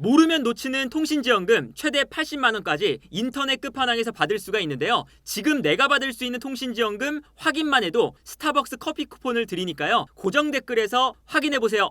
모르면 놓치는 통신지원금 최대 80만 원까지 인터넷 끝판왕에서 받을 수가 있는데요. 지금 내가 받을 수 있는 통신지원금 확인만 해도 스타벅스 커피 쿠폰을 드리니까요. 고정 댓글에서 확인해 보세요.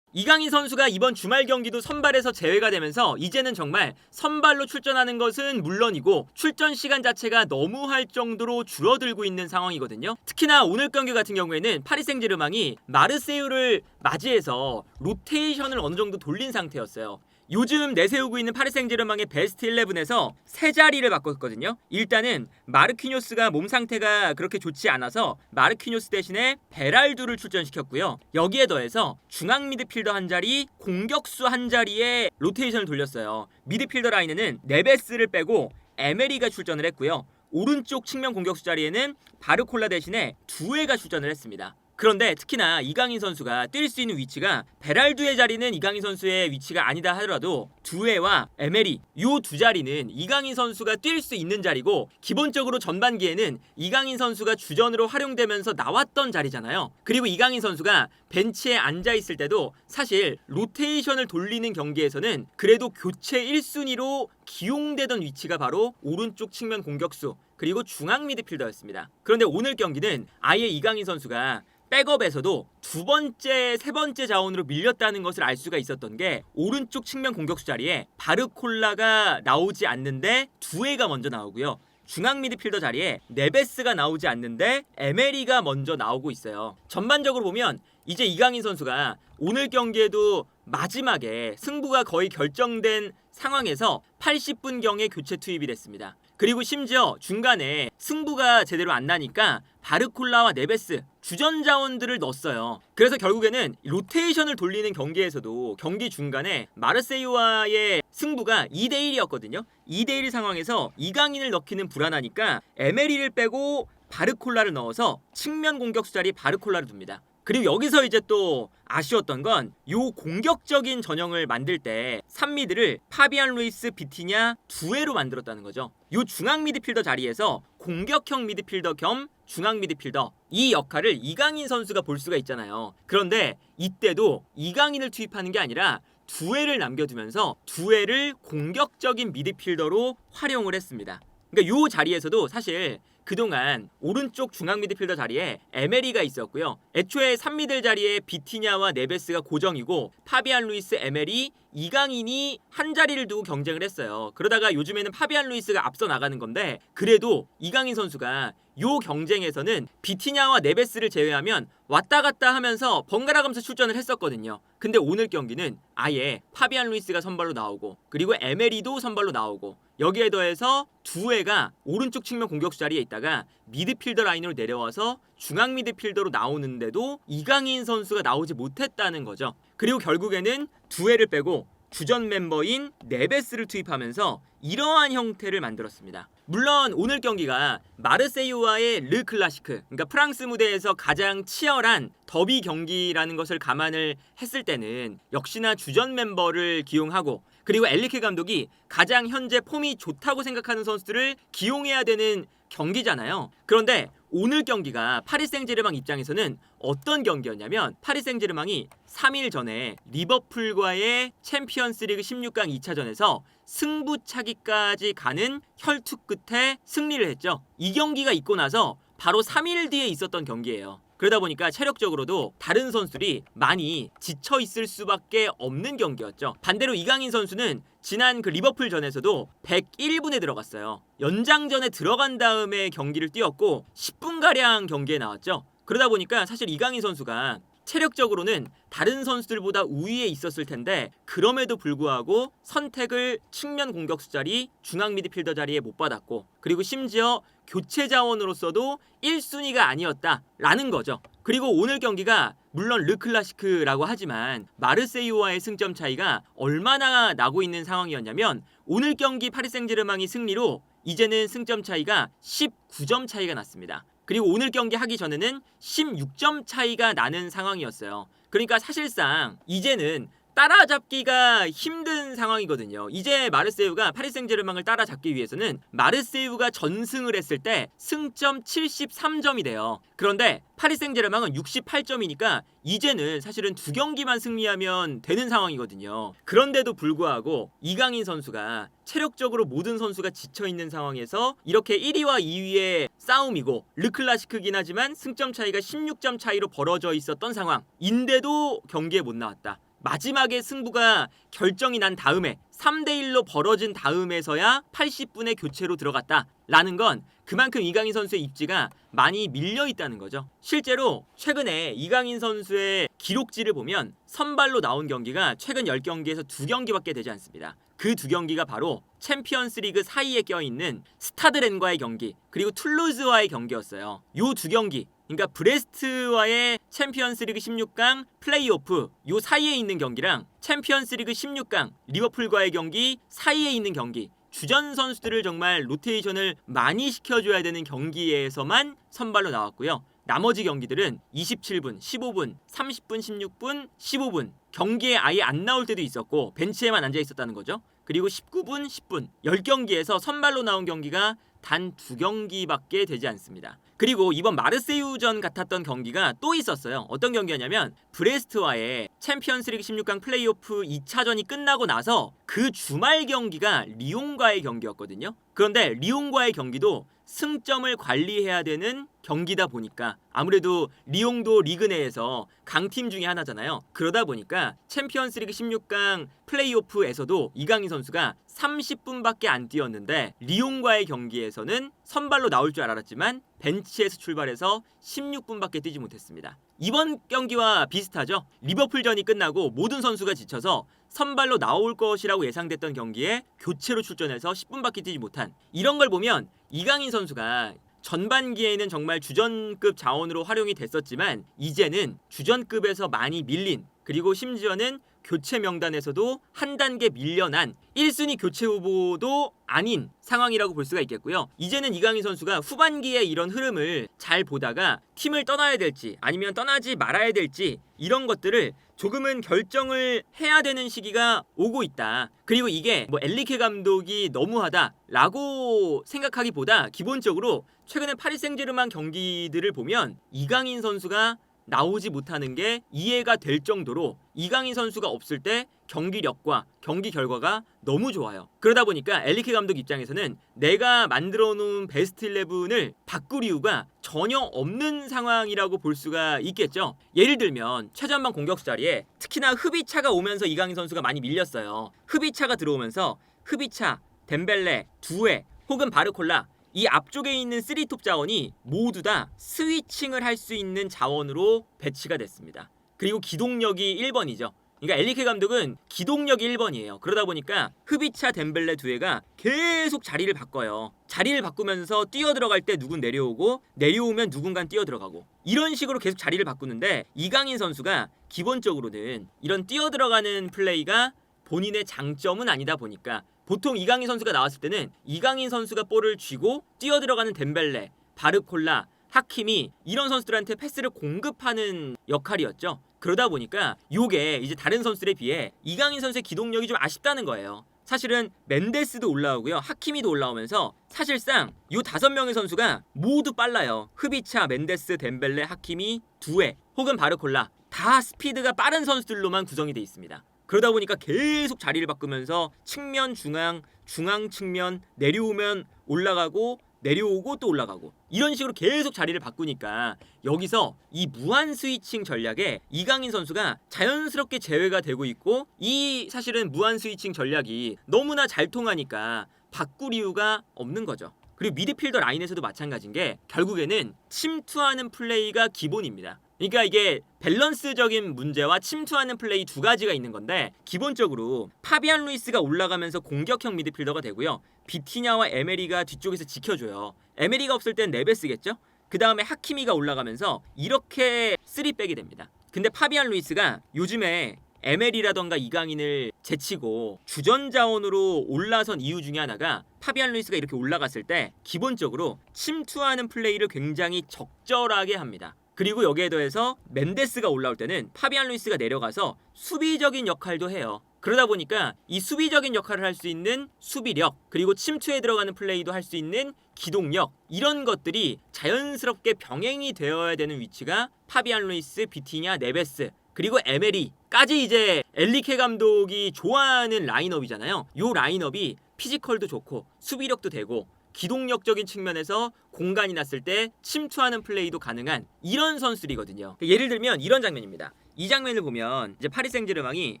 이강인 선수가 이번 주말 경기도 선발에서 제외가 되면서 이제는 정말 선발로 출전하는 것은 물론이고 출전 시간 자체가 너무할 정도로 줄어들고 있는 상황이거든요. 특히나 오늘 경기 같은 경우에는 파리 생제르맹이 마르세유를 맞이해서 로테이션을 어느 정도 돌린 상태였어요. 요즘 내세우고 있는 파리 생제르맹의 베스트 11에서 세 자리를 바꿨거든요. 일단은 마르키뇨스가 몸 상태가 그렇게 좋지 않아서 마르키뇨스 대신에 베랄두를 출전시켰고요. 여기에 더해서 중앙 미드필더 한 자리, 공격수 한 자리에 로테이션을 돌렸어요. 미드필더 라인에는 네베스를 빼고 에메리가 출전을 했고요. 오른쪽 측면 공격수 자리에는 바르콜라 대신에 두에가 출전을 했습니다. 그런데 특히나 이강인 선수가 뛸 수 있는 위치가 베랄두의 자리는 이강인 선수의 위치가 아니다 하더라도 두에와 에메리 요 두 자리는 이강인 선수가 뛸 수 있는 자리고 기본적으로 전반기에는 이강인 선수가 주전으로 활용되면서 나왔던 자리잖아요. 그리고 이강인 선수가 벤치에 앉아 있을 때도 사실 로테이션을 돌리는 경기에서는 그래도 교체 1순위로 기용되던 위치가 바로 오른쪽 측면 공격수 그리고 중앙 미드필더였습니다. 그런데 오늘 경기는 아예 이강인 선수가 백업에서도 두 번째, 세 번째 자원으로 밀렸다는 것을 알 수가 있었던 게 오른쪽 측면 공격수 자리에 바르콜라가 나오지 않는데 두에가 먼저 나오고요. 중앙 미드필더 자리에 네베스가 나오지 않는데 에메리가 먼저 나오고 있어요. 전반적으로 보면 이제 이강인 선수가 오늘 경기에도 마지막에 승부가 거의 결정된 상황에서 80분 경에 교체 투입이 됐습니다. 그리고 심지어 중간에 승부가 제대로 안 나니까 바르콜라와 네베스 주전 자원들을 넣었어요. 그래서 결국에는 로테이션을 돌리는 경기에서도 경기 중간에 마르세유와의 승부가 2대 1이었거든요. 2대 1 상황에서 이강인을 넣기는 불안하니까 에메리를 빼고 바르콜라를 넣어서 측면 공격수 자리 바르콜라를 둡니다. 그리고 여기서 이제 또 아쉬웠던 건 요 공격적인 전형을 만들 때 3미드를 파비안 루이스 비티냐 두에로 만들었다는 거죠. 요 중앙 미드필더 자리에서 공격형 미드필더 겸 중앙 미드필더 이 역할을 이강인 선수가 볼 수가 있잖아요. 그런데 이때도 이강인을 투입하는 게 아니라 두에를 남겨두면서 두에를 공격적인 미드필더로 활용을 했습니다. 그러니까 요 자리에서도 사실 그동안 오른쪽 중앙 미드필더 자리에 에메리가 있었고요. 애초에 3미들 자리에 비티냐와 네베스가 고정이고 파비안 루이스, 에메리, 이강인이 한 자리를 두고 경쟁을 했어요. 그러다가 요즘에는 파비안 루이스가 앞서 나가는 건데 그래도 이강인 선수가 요 경쟁에서는 비티냐와 네베스를 제외하면 왔다 갔다 하면서 번갈아 가면서 출전을 했었거든요. 근데 오늘 경기는 아예 파비안 루이스가 선발로 나오고 그리고 에메리도 선발로 나오고 여기에 더해서 두에가 오른쪽 측면 공격수 자리에 있다가 미드필더 라인으로 내려와서 중앙 미드필더로 나오는데도 이강인 선수가 나오지 못했다는 거죠. 그리고 결국에는 두에를 빼고 주전 멤버인 네베스를 투입하면서 이러한 형태를 만들었습니다. 물론 오늘 경기가 마르세유와의 르 클라시크, 그러니까 프랑스 무대에서 가장 치열한 더비 경기라는 것을 감안을 했을 때는 역시나 주전 멤버를 기용하고 그리고 엘리케 감독이 가장 현재 폼이 좋다고 생각하는 선수들을 기용해야 되는 경기잖아요. 그런데 오늘 경기가 파리 생제르맹 입장에서는 어떤 경기였냐면 파리 생제르맹이 3일 전에 리버풀과의 챔피언스리그 16강 2차전에서 승부차기까지 가는 혈투 끝에 승리를 했죠. 이 경기가 있고 나서 바로 3일 뒤에 있었던 경기예요. 그러다 보니까 체력적으로도 다른 선수들이 많이 지쳐 있을 수밖에 없는 경기였죠. 반대로 이강인 선수는 지난 그 리버풀 전에서도 101분에 들어갔어요. 연장전에 들어간 다음에 경기를 뛰었고 10분 가량 경기에 나왔죠. 그러다 보니까 사실 이강인 선수가 체력적으로는 다른 선수들보다 우위에 있었을 텐데 그럼에도 불구하고 선택을 측면 공격수 자리, 중앙 미드필더 자리에 못 받았고 그리고 심지어 교체 자원으로서도 1순위가 아니었다라는 거죠. 그리고 오늘 경기가 물론 르클라시크라고 하지만 마르세유와의 승점 차이가 얼마나 나고 있는 상황이었냐면 오늘 경기 파리 생제르맹이 승리로 이제는 승점 차이가 19점 차이가 났습니다. 그리고 오늘 경기 하기 전에는 16점 차이가 나는 상황이었어요. 그러니까 사실상 이제는 따라잡기가 힘든 상황이거든요. 이제 마르세유가 파리 생제르맹을 따라잡기 위해서는 마르세유가 전승을 했을 때 승점 73점이 돼요. 그런데 파리 생제르맹은 68점이니까 이제는 사실은 두 경기만 승리하면 되는 상황이거든요. 그런데도 불구하고 이강인 선수가 체력적으로 모든 선수가 지쳐 있는 상황에서 이렇게 1위와 2위의 싸움이고 르클라시크긴 하지만 승점 차이가 16점 차이로 벌어져 있었던 상황인데도 경기에 못 나왔다. 마지막에 승부가 결정이 난 다음에 3대 1로 벌어진 다음에서야 80분의 교체로 들어갔다 라는 건 그만큼 이강인 선수의 입지가 많이 밀려 있다는 거죠. 실제로 최근에 이강인 선수의 기록지를 보면 선발로 나온 경기가 최근 10경기에서 2경기밖에 되지 않습니다. 그 두 경기가 바로 챔피언스 리그 사이에 껴있는 스타드렌과의 경기 그리고 툴루즈와의 경기였어요. 요 두 경기 그러니까 브레스트와의 챔피언스 리그 16강 플레이오프 요 사이에 있는 경기랑 챔피언스 리그 16강 리버풀과의 경기 사이에 있는 경기 주전 선수들을 정말 로테이션을 많이 시켜줘야 되는 경기에서만 선발로 나왔고요. 나머지 경기들은 27분, 15분, 30분, 16분, 15분 경기에 아예 안 나올 때도 있었고 벤치에만 앉아 있었다는 거죠. 그리고 19분, 10분 10경기에서 선발로 나온 경기가 단 두 경기밖에 되지 않습니다. 그리고 이번 마르세유전 같았던 경기가 또 있었어요. 어떤 경기였냐면 브레스트와의 챔피언스리그 16강 플레이오프 2차전이 끝나고 나서 그 주말 경기가 리옹과의 경기였거든요. 그런데 리옹과의 경기도 승점을 관리해야 되는 경기다 보니까 아무래도 리옹도 리그 내에서 강팀 중에 하나잖아요. 그러다 보니까 챔피언스리그 16강 플레이오프에서도 이강인 선수가 30분밖에 안 뛰었는데 리옹과의 경기에서는 선발로 나올 줄 알았지만 벤치에서 출발해서 16분밖에 뛰지 못했습니다. 이번 경기와 비슷하죠. 리버풀전이 끝나고 모든 선수가 지쳐서 선발로 나올 것이라고 예상됐던 경기에 교체로 출전해서 10분밖에 뛰지 못한 이런 걸 보면 이강인 선수가 전반기에는 정말 주전급 자원으로 활용이 됐었지만 이제는 주전급에서 많이 밀린 그리고 심지어는 교체 명단에서도 한 단계 밀려난 1순위 교체 후보도 아닌 상황이라고 볼 수가 있겠고요. 이제는 이강인 선수가 후반기에 이런 흐름을 잘 보다가 팀을 떠나야 될지 아니면 떠나지 말아야 될지 이런 것들을 조금은 결정을 해야 되는 시기가 오고 있다. 그리고 이게 뭐 엘리케 감독이 너무하다라고 생각하기보다 기본적으로 최근에 파리 생제르맹 경기들을 보면 이강인 선수가 나오지 못하는 게 이해가 될 정도로 이강인 선수가 없을 때 경기력과 경기 결과가 너무 좋아요. 그러다 보니까 엘리케 감독 입장에서는 내가 만들어 놓은 베스트 11을 바꿀 이유가 전혀 없는 상황이라고 볼 수가 있겠죠. 예를 들면 최전방 공격수 자리에 특히나 흡이차가 오면서 이강인 선수가 많이 밀렸어요. 흡이차가 들어오면서 흡이차, 덴벨레, 두에 혹은 바르콜라 이 앞쪽에 있는 3톱 자원이 모두 다 스위칭을 할 수 있는 자원으로 배치가 됐습니다. 그리고 기동력이 1번이죠. 그러니까 엘리케 감독은 기동력이 1번이에요. 그러다 보니까 흡이차 덴벨레 두에가 계속 자리를 바꿔요. 자리를 바꾸면서 뛰어 들어갈 때 누군 내려오고 내려오면 누군간 뛰어 들어가고 이런 식으로 계속 자리를 바꾸는데 이강인 선수가 기본적으로는 이런 뛰어 들어가는 플레이가 본인의 장점은 아니다 보니까 보통 이강인 선수가 나왔을 때는 이강인 선수가 볼을 쥐고 뛰어 들어가는 덴벨레, 바르콜라, 하킴이 이런 선수들한테 패스를 공급하는 역할이었죠. 그러다 보니까 요게 이제 다른 선수들에 비해 이강인 선수의 기동력이 좀 아쉽다는 거예요. 사실은 멘데스도 올라오고요. 하키미도 올라오면서 사실상 요 다섯 명의 선수가 모두 빨라요. 흐비차, 멘데스, 덴벨레, 하키미, 두에 혹은 바르콜라 다 스피드가 빠른 선수들로만 구성이 돼 있습니다. 그러다 보니까 계속 자리를 바꾸면서 측면 중앙 중앙 측면 내려오면 올라가고 내려오고 또 올라가고 이런 식으로 계속 자리를 바꾸니까 여기서 이 무한 스위칭 전략에 이강인 선수가 자연스럽게 제외가 되고 있고 이 사실은 무한 스위칭 전략이 너무나 잘 통하니까 바꿀 이유가 없는 거죠. 그리고 미드필더 라인에서도 마찬가지인 게 결국에는 침투하는 플레이가 기본입니다. 그러니까 이게 밸런스적인 문제와 침투하는 플레이 두 가지가 있는 건데 기본적으로 파비안 루이스가 올라가면서 공격형 미드필더가 되고요. 비티냐와 에메리가 뒤쪽에서 지켜줘요. 에메리가 없을 땐 네베 스겠죠? 그 다음에 하키미가 올라가면서 이렇게 쓰리백이 됩니다. 근데 파비안 루이스가 요즘에 에멜이라던가 이강인을 제치고 주전 자원으로 올라선 이유 중에 하나가 파비안 루이스가 이렇게 올라갔을 때 기본적으로 침투하는 플레이를 굉장히 적절하게 합니다. 그리고 여기에 더해서 멘데스가 올라올 때는 파비안 루이스가 내려가서 수비적인 역할도 해요. 그러다 보니까 이 수비적인 역할을 할 수 있는 수비력 그리고 침투에 들어가는 플레이도 할 수 있는 기동력 이런 것들이 자연스럽게 병행이 되어야 되는 위치가 파비안 루이스, 비티냐, 네베스 그리고 에메리까지 이제 엘리케 감독이 좋아하는 라인업이잖아요. 요 라인업이 피지컬도 좋고 수비력도 되고 기동력적인 측면에서 공간이 났을 때 침투하는 플레이도 가능한 이런 선수들이거든요. 예를 들면 이런 장면입니다. 이 장면을 보면 이제 파리 생제르맹이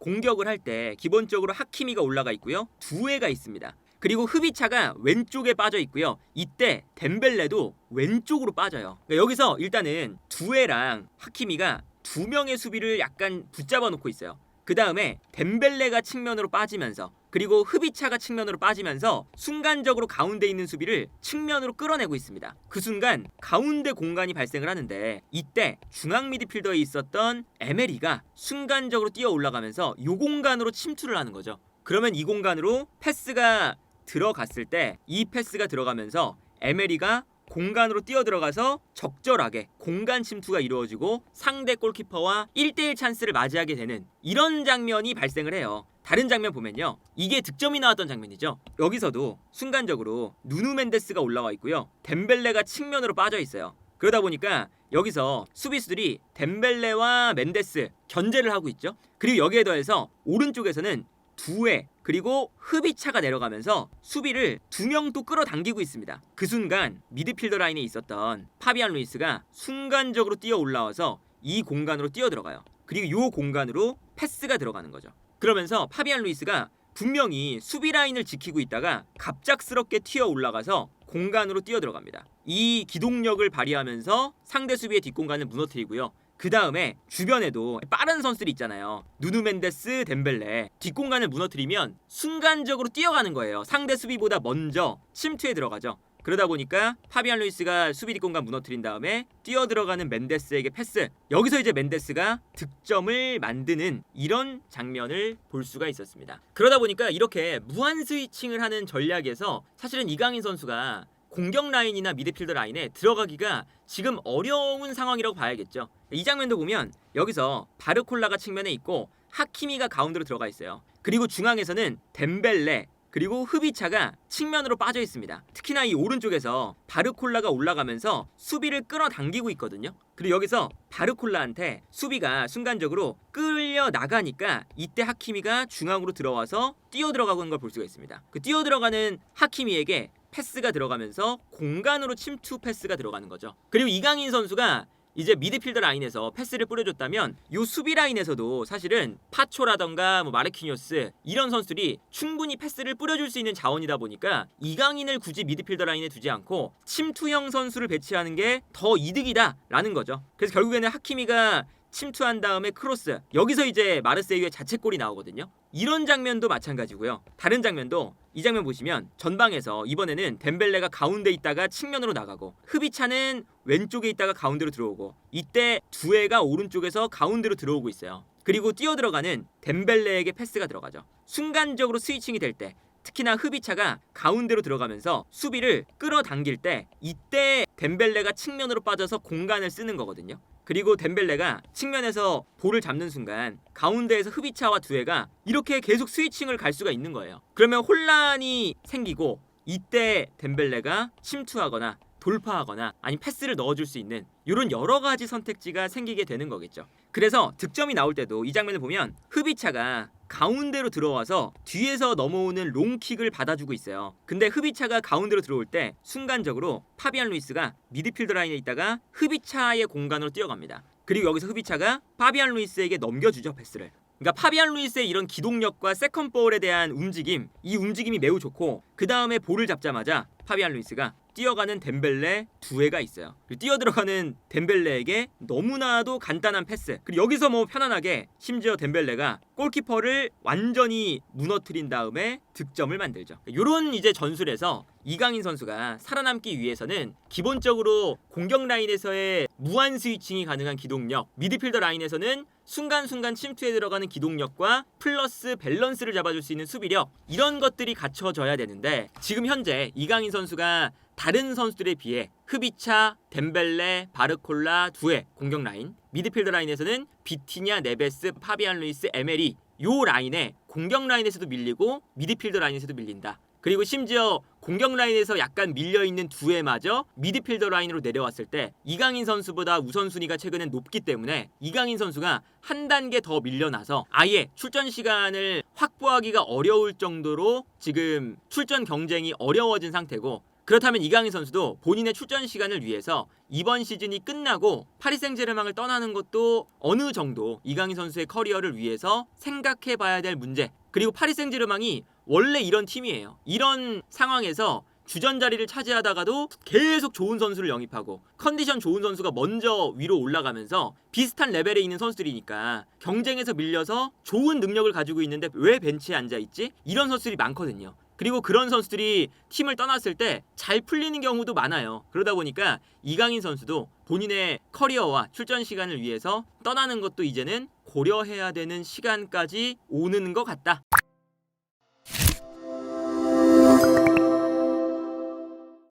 공격을 할 때 기본적으로 하키미가 올라가 있고요. 두에가 있습니다. 그리고 흡이차가 왼쪽에 빠져 있고요. 이때 덴벨레도 왼쪽으로 빠져요. 그러니까 여기서 일단은 두에랑 하키미가 두 명의 수비를 약간 붙잡아 놓고 있어요. 그 다음에 덴벨레가 측면으로 빠지면서 그리고 흡이차가 측면으로 빠지면서 순간적으로 가운데 있는 수비를 측면으로 끌어내고 있습니다. 그 순간 가운데 공간이 발생을 하는데 이때 중앙 미드필더에 있었던 에메리가 순간적으로 뛰어 올라가면서 이 공간으로 침투를 하는 거죠. 그러면 이 공간으로 패스가 들어갔을 때 이 패스가 들어가면서 에메리가 공간으로 뛰어 들어가서 적절하게 공간 침투가 이루어지고 상대 골키퍼와 1대1 찬스를 맞이하게 되는 이런 장면이 발생을 해요. 다른 장면 보면요. 이게 득점이 나왔던 장면이죠. 여기서도 순간적으로 누누 멘데스가 올라와 있고요. 덴벨레가 측면으로 빠져 있어요. 그러다 보니까 여기서 수비수들이 덴벨레와 멘데스 견제를 하고 있죠. 그리고 여기에 더해서 오른쪽에서는 두에 그리고 흡이차가 내려가면서 수비를 두 명 또 끌어당기고 있습니다. 그 순간 미드필더 라인에 있었던 파비안 루이스가 순간적으로 뛰어 올라와서 이 공간으로 뛰어 들어가요. 그리고 이 공간으로 패스가 들어가는 거죠. 그러면서 파비안 루이스가 분명히 수비 라인을 지키고 있다가 갑작스럽게 튀어 올라가서 공간으로 뛰어 들어갑니다. 이 기동력을 발휘하면서 상대 수비의 뒷공간을 무너뜨리고요. 그 다음에 주변에도 빠른 선수들이 있잖아요. 누누 멘데스, 덴벨레 뒷공간을 무너뜨리면 순간적으로 뛰어가는 거예요. 상대 수비보다 먼저 침투에 들어가죠. 그러다 보니까 파비안 루이스가 수비 뒷공간 무너뜨린 다음에 뛰어 들어가는 멘데스에게 패스. 여기서 이제 멘데스가 득점을 만드는 이런 장면을 볼 수가 있었습니다. 그러다 보니까 이렇게 무한 스위칭을 하는 전략에서 사실은 이강인 선수가 공격 라인이나 미드필더 라인에 들어가기가 지금 어려운 상황이라고 봐야겠죠. 이 장면도 보면 여기서 바르콜라가 측면에 있고 하키미가 가운데로 들어가 있어요. 그리고 중앙에서는 덴벨레 그리고 흡이차가 측면으로 빠져 있습니다. 특히나 이 오른쪽에서 바르콜라가 올라가면서 수비를 끌어당기고 있거든요. 그리고 여기서 바르콜라한테 수비가 순간적으로 끌려 나가니까 이때 하키미가 중앙으로 들어와서 뛰어 들어가고 있는 걸 볼 수가 있습니다. 그 뛰어 들어가는 하키미에게 패스가 들어가면서 공간으로 침투 패스가 들어가는 거죠. 그리고 이강인 선수가 이제 미드필더 라인에서 패스를 뿌려줬다면 요 수비 라인에서도 사실은 파초라던가 뭐 마르키뉴스 이런 선수들이 충분히 패스를 뿌려줄 수 있는 자원이다 보니까 이강인을 굳이 미드필더 라인에 두지 않고 침투형 선수를 배치하는 게 더 이득이다라는 거죠. 그래서 결국에는 하키미가 침투한 다음에 크로스 여기서 이제 마르세유의 자책골이 나오거든요. 이런 장면도 마찬가지고요. 다른 장면도 이 장면 보시면 전방에서 이번에는 덴벨레가 가운데 있다가 측면으로 나가고 흡이차는 왼쪽에 있다가 가운데로 들어오고 이때 두에가 오른쪽에서 가운데로 들어오고 있어요. 그리고 뛰어 들어가는 덴벨레에게 패스가 들어가죠. 순간적으로 스위칭이 될 때 특히나 흡이차가 가운데로 들어가면서 수비를 끌어당길 때 이때 덴벨레가 측면으로 빠져서 공간을 쓰는 거거든요. 그리고 덴벨레가 측면에서 볼을 잡는 순간 가운데에서 흡이차와 두에가 이렇게 계속 스위칭을 갈 수가 있는 거예요. 그러면 혼란이 생기고 이때 덴벨레가 침투하거나 돌파하거나 아니 패스를 넣어줄 수 있는 이런 여러 가지 선택지가 생기게 되는 거겠죠. 그래서 득점이 나올 때도 이 장면을 보면 흡이차가 가운데로 들어와서 뒤에서 넘어오는 롱킥을 받아주고 있어요. 근데 흡이차가 가운데로 들어올 때 순간적으로 파비안 루이스가 미드필더 라인에 있다가 흡이차의 공간으로 뛰어갑니다. 그리고 여기서 흡이차가 파비안 루이스에게 넘겨주죠 패스를. 그러니까 파비안 루이스의 이런 기동력과 세컨볼에 대한 움직임, 이 움직임이 매우 좋고 그 다음에 볼을 잡자마자 파비안 루이스가 뛰어가는 덴벨레 두 회가 있어요. 그리고 뛰어 들어가는 덴벨레에게 너무나도 간단한 패스. 그리고 여기서 뭐 편안하게 심지어 덴벨레가 골키퍼를 완전히 무너뜨린 다음에 득점을 만들죠. 이런 이제 전술에서 이강인 선수가 살아남기 위해서는 기본적으로 공격 라인에서의 무한 스위칭이 가능한 기동력, 미드필더 라인에서는 순간순간 침투에 들어가는 기동력과 플러스 밸런스를 잡아줄 수 있는 수비력 이런 것들이 갖춰져야 되는데 지금 현재 이강인 선수가 다른 선수들에 비해 흐비차, 덴벨레, 바르콜라, 두에 공격 라인, 미드필더 라인에서는 비티냐, 네베스, 파비안 루이스, 에메리 요 라인에 공격 라인에서도 밀리고 미드필더 라인에서도 밀린다. 그리고 심지어 공격 라인에서 약간 밀려 있는 두에마저 미드필더 라인으로 내려왔을 때 이강인 선수보다 우선순위가 최근엔 높기 때문에 이강인 선수가 한 단계 더 밀려나서 아예 출전 시간을 확보하기가 어려울 정도로 지금 출전 경쟁이 어려워진 상태고 그렇다면 이강인 선수도 본인의 출전 시간을 위해서 이번 시즌이 끝나고 파리 생제르맹을 떠나는 것도 어느 정도 이강인 선수의 커리어를 위해서 생각해 봐야 될 문제. 그리고 파리 생제르맹이 원래 이런 팀이에요. 이런 상황에서 주전 자리를 차지하다가도 계속 좋은 선수를 영입하고 컨디션 좋은 선수가 먼저 위로 올라가면서 비슷한 레벨에 있는 선수들이니까 경쟁에서 밀려서 좋은 능력을 가지고 있는데 왜 벤치에 앉아 있지? 이런 선수들이 많거든요. 그리고 그런 선수들이 팀을 떠났을 때 잘 풀리는 경우도 많아요. 그러다 보니까 이강인 선수도 본인의 커리어와 출전 시간을 위해서 떠나는 것도 이제는 고려해야 되는 시간까지 오는 것 같다.